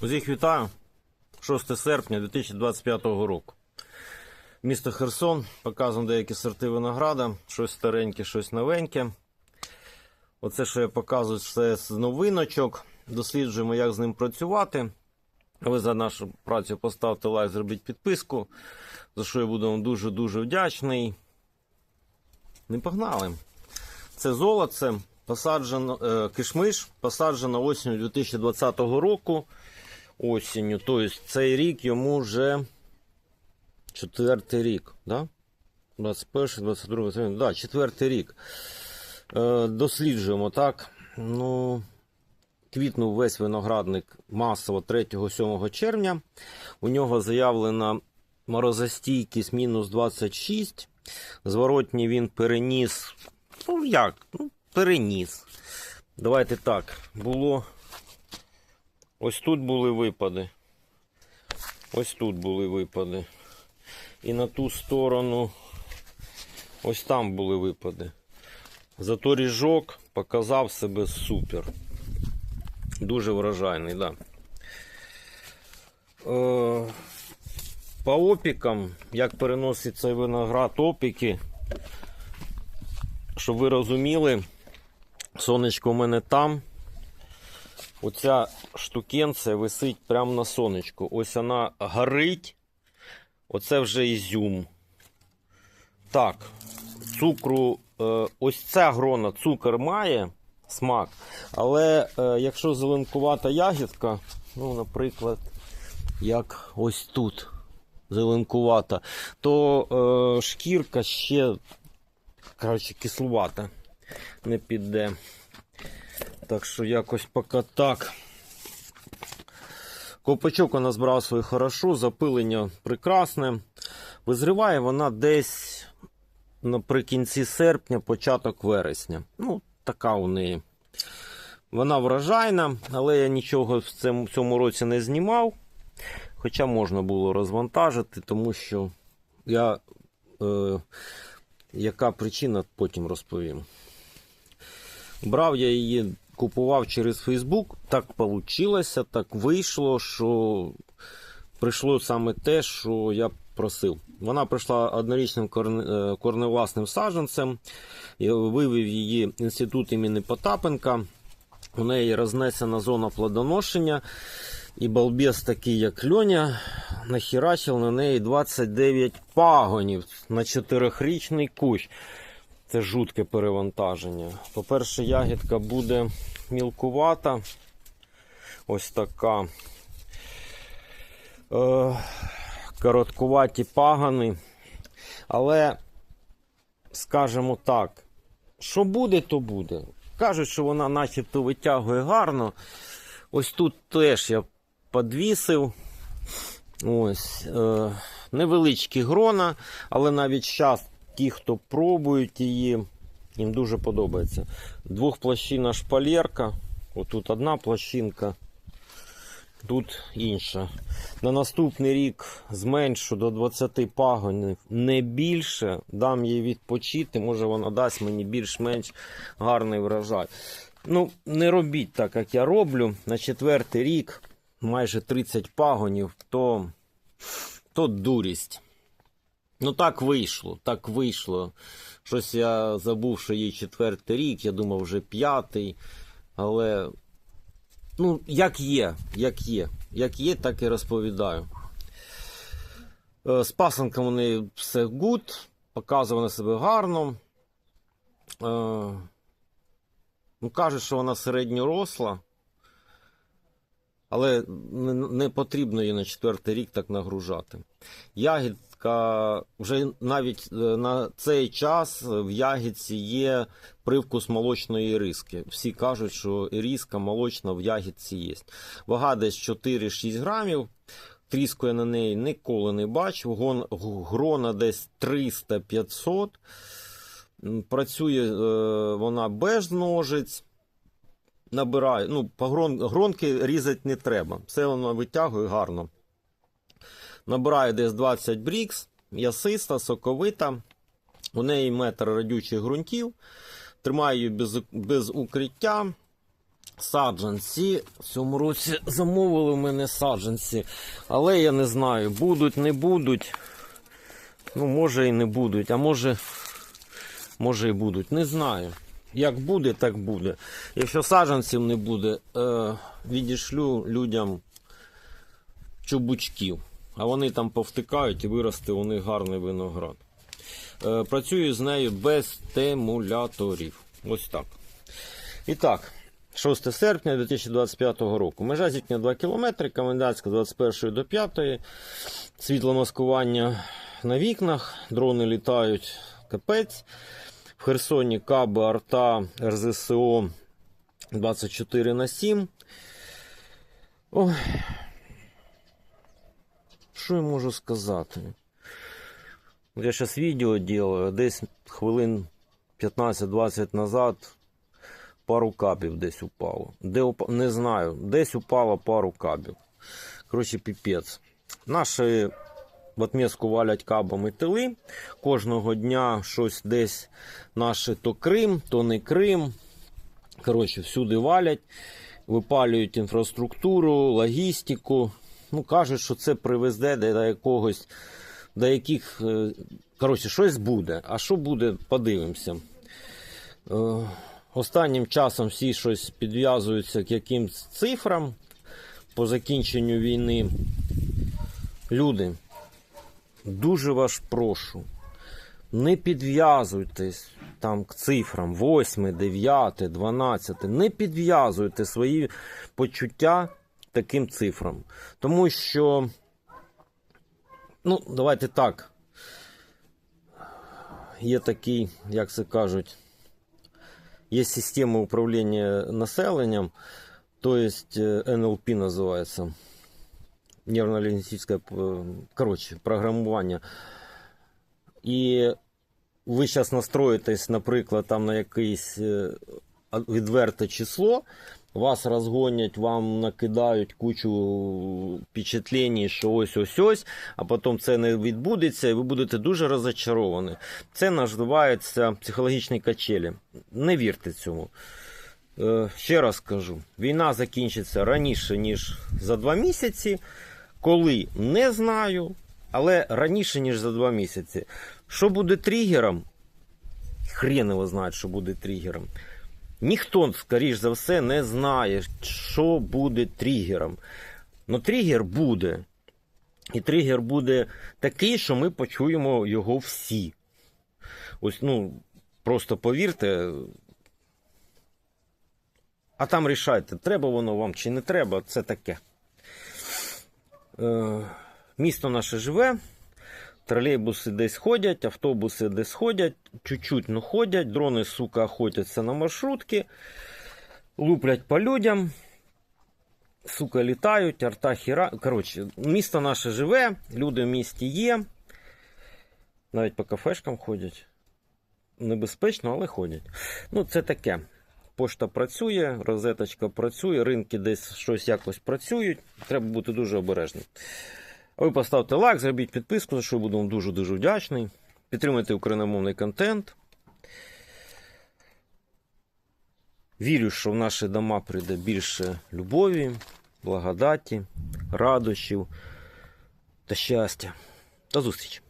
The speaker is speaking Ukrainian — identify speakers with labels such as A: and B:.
A: Усіх вітаю. 6 серпня 2025 року. Місто Херсон. Показуємо деякі сорти винограда. Щось стареньке, щось новеньке. Оце, що я показую, це з новиночок. Досліджуємо, як з ним працювати. Ви за нашу працю поставте лайк, зробіть підписку, за що я буду вам дуже-дуже вдячний. Не погнали. Це золоце, посаджено, е, кишмиш, посаджено осінню 2020 року. Осінню. Тобто цей рік йому вже четвертий рік. Да? 21, 22, 23, да, четвертий рік. Е, досліджуємо так. Ну, квітнув весь виноградник масово 3-7 червня. У нього заявлена морозостійкість мінус 26. Зворотній він переніс. Ну як? Ну, переніс. Давайте так. Було. Ось тут були випади. Ось тут були випади. І на ту сторону. Ось там були випади. Зато ріжок показав себе супер. Дуже вражайний. Да. Е, по опікам, як переносить цей виноград опіки, щоб ви розуміли, сонечко у мене там. Оця штукенція висить прямо на сонечку. Ось вона горить. Оце вже ізюм. Так, цукру, е, ось ця грона цукор має смак. Але е, якщо зеленкувата ягідка, ну, наприклад, як ось тут зеленкувата, то е, шкірка ще коротше, кислувата не піде. Так що якось поки так. Ковпачок вона збрасує хорошо, запилення прекрасне. Визриває вона десь наприкінці серпня, початок вересня. Ну, така у неї. Вона вражайна, але я нічого в цьому, в цьому році не знімав. Хоча можна було розвантажити, тому що я. Е, яка причина, потім розповім. Брав я її, купував через Фейсбук. Так вийшло, так вийшло, що прийшло саме те, що я просив. Вона прийшла однорічним е, корневласним саджанцем. Вивів її інститут імені Потапенка. У неї рознесена зона плодоношення. І балбес такий, як Льоня, нахерачив на неї 29 пагонів на 4-річний кущ. Це жутке перевантаження. По-перше, ягідка буде мілкувата. Ось така. Е, короткуваті пагани. Але, скажімо так, що буде, то буде. Кажуть, що вона начебто витягує гарно. Ось тут теж я подвісив. Ось. Е, невеличкі грона, але навіть зараз ті, хто пробують її, їм дуже подобається. Двохплощинна шпалерка. Отут одна площинка, тут інша. На наступний рік зменшу до 20 пагонів, не більше. Дам їй відпочити, може вона дасть мені більш-менш гарний врожай. Ну, не робіть так, як я роблю. На четвертий рік майже 30 пагонів, то, то дурість. Ну, так вийшло, так вийшло. Щось я забув, що їй четвертий рік, я думав, вже п'ятий. Але, ну, як є, як є. Як є, так і розповідаю. Е, З пасанком у неї все гуд, показує вона себе гарно. Е, Ну, кажуть, що вона середньоросла, але не, потрібно її на четвертий рік так нагружати. Ягідка вже навіть е, на цей час в ягідці є привкус молочної риски. Всі кажуть, що риска молочна в ягідці є. Вага десь 4-6 грамів. Тріску я на неї ніколи не бачив. Гон, грона десь 300-500. Працює е, вона без ножиць. Набирає. Ну, погрон, гронки різати не треба. Все воно витягує гарно. Набирає десь 20 брікс, ясиста, соковита. У неї метр радючих ґрунтів. Тримаю її без, без укриття. Саджанці. В цьому році замовили в мене саджанці. Але я не знаю, будуть, не будуть. Ну, може і не будуть, а може, може і будуть. Не знаю. Як буде, так буде. Якщо саджанців не буде, е, відішлю людям чубучків. А вони там повтикають і виросте у них гарний виноград. Е, працюю з нею без стимуляторів. Ось так. І так, 6 серпня 2025 року. Межа зіткнення 2 км, комендантська 21 до 5. Світломаскування на вікнах, дрони літають капець. В Херсоні Каби, Арта, РЗСО 24 на 7. Ой. Що я можу сказати? Я зараз відео делаю, десь хвилин 15-20 назад пару кабів десь упало. Де упа... Не знаю, десь упало пару кабів. Коротше, піпець. Наші в отмістку валять кабами тили. Кожного дня щось десь наше то Крим, то не Крим. Коротше, всюди валять, випалюють інфраструктуру, логістику. Ну, кажуть, що це привезе до якогось, до яких. е, Коротше, щось буде. А що буде, подивимося. Е, Останнім часом всі щось підв'язуються к якимсь цифрам по закінченню війни. Люди, дуже вас прошу, не підв'язуйтесь там к цифрам 8, 9, 12. Не підв'язуйте свої почуття таким цифрам. Тому що, ну, давайте так. Є такий, як це кажуть, є система управління населенням, то есть э, НЛП називається. Нервно-лінгвістичне, коротше, програмування. І ви зараз настроїтесь, наприклад, там на якесь е, відверте число, вас розгонять, вам накидають кучу впечатлень, що ось ось ось, а потім це не відбудеться, і ви будете дуже розочаровані. Це називається психологічні качелі. Не вірте цьому. Е, Ще раз кажу: війна закінчиться раніше, ніж за два місяці. Коли не знаю, але раніше, ніж за два місяці. Що буде тригером? Хрен його знає, що буде тригером. Ніхто, скоріш за все, не знає, що буде тригером. Ну, тригер буде. І тригер буде такий, що ми почуємо його всі. Ось, ну, просто повірте. А там рішайте, треба воно вам чи не треба, це таке. Е, місто наше живе, тролейбуси десь ходять, автобуси десь ходять, чуть-чуть ну ходять, дрони, сука, охотяться на маршрутки, луплять по людям, сука, літають, арта хіра. Коротше, місто наше живе, люди в місті є. Навіть по кафешкам ходять. Небезпечно, але ходять. Ну, це таке. Пошта працює, розеточка працює, ринки десь щось якось працюють. Треба бути дуже обережним. Ви поставте лайк, зробіть підписку, за що буду вам дуже-дуже вдячний. Підтримайте україномовний контент. Вірю, що в наші дома прийде більше любові, благодаті, радощів та щастя. До зустрічі!